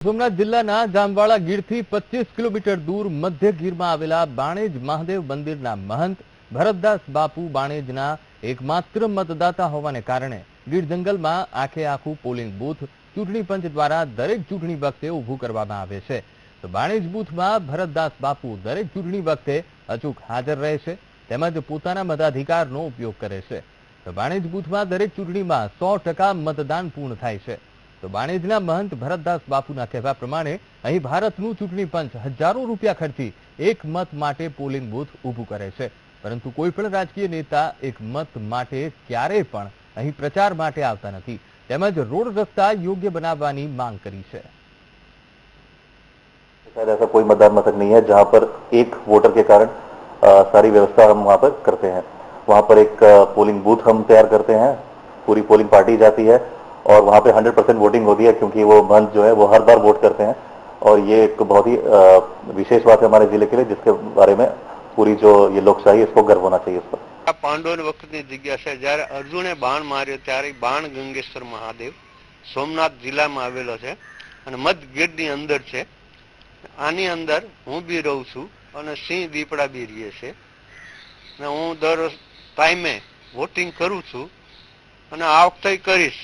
સોમનાથ જિલ્લાના જામવાળા ગીરથી પચીસ કિલોમીટર દૂર મધ્ય ગીરમાં આવેલા બાણેજ મહાદેવ મંદિરના મહંત ભરતદાસ બાપુ બાણેજના એકમાત્ર મતદાતા હોવાને કારણે ગીર જંગલમાં આખે આખું પોલિંગ બૂથ ચૂંટણી પંચ દ્વારા દરેક ચૂંટણી વખતે ઊભું કરવામાં આવે છે. તો બાણેજ બૂથમાં ભરતદાસ બાપુ દરેક ચૂંટણી વખતે અચૂક હાજર રહે છે, તેમજ પોતાના મતાધિકારનો ઉપયોગ કરે છે. તો બાણેજ બૂથમાં દરેક ચૂંટણીમાં સો મતદાન પૂર્ણ થાય છે. તો બાણેજના મહંત ભરતદાસ બાપુના કહેવા પ્રમાણે અહીં ભારતનું ચૂંટણી પંચ હજારો રૂપિયા ખર્ચી એક મત માટે પોલિંગ બૂથ ઊભું કરે છે પરંતુ કોઈ પણ રાજકીય નેતા એક મત માટે ક્યારેય પણ અહીં પ્રચાર માટે આવતા નથી તેમજ રોડ રસ્તા યોગ્ય બનાવવાની માંગ કરી છે शायद ऐसा कोई मतदान मथक नहीं है जहां पर एक वोटर के कारण अ, सारी व्यवस्था हम वहां पर करते हैं वहां पर एक अ, पोलिंग बूथ हम तैयार करते हैं पूरी पोलिंग पार्टी जाती है और वहां पे 100 परसेंट वोटिंग होती है क्योंकि वो मंच जो है वो हर बार वोट करते हैं और ये एक बहुत ही अ, विशेष बात है हमारे जिले के लिए जिसके बारे में पूरी जो ये लोकशाही है, इसको गर्व होना चाहिए इस पर આ પાંડવોની વખતની જગ્યા છે જ્યારે અર્જુને બાણ માર્યો ત્યારે બાણ ગંગેશ્વર મહાદેવ સોમનાથ જિલ્લામાં આવેલો છે અને મધ ગેટની અંદર છે આની અંદર હું બી રહું છું અને સિંહ દીપડા બી રહે છે અને હું દર ટાઈમે વોટિંગ કરું છું અને આ વખતે કરીશ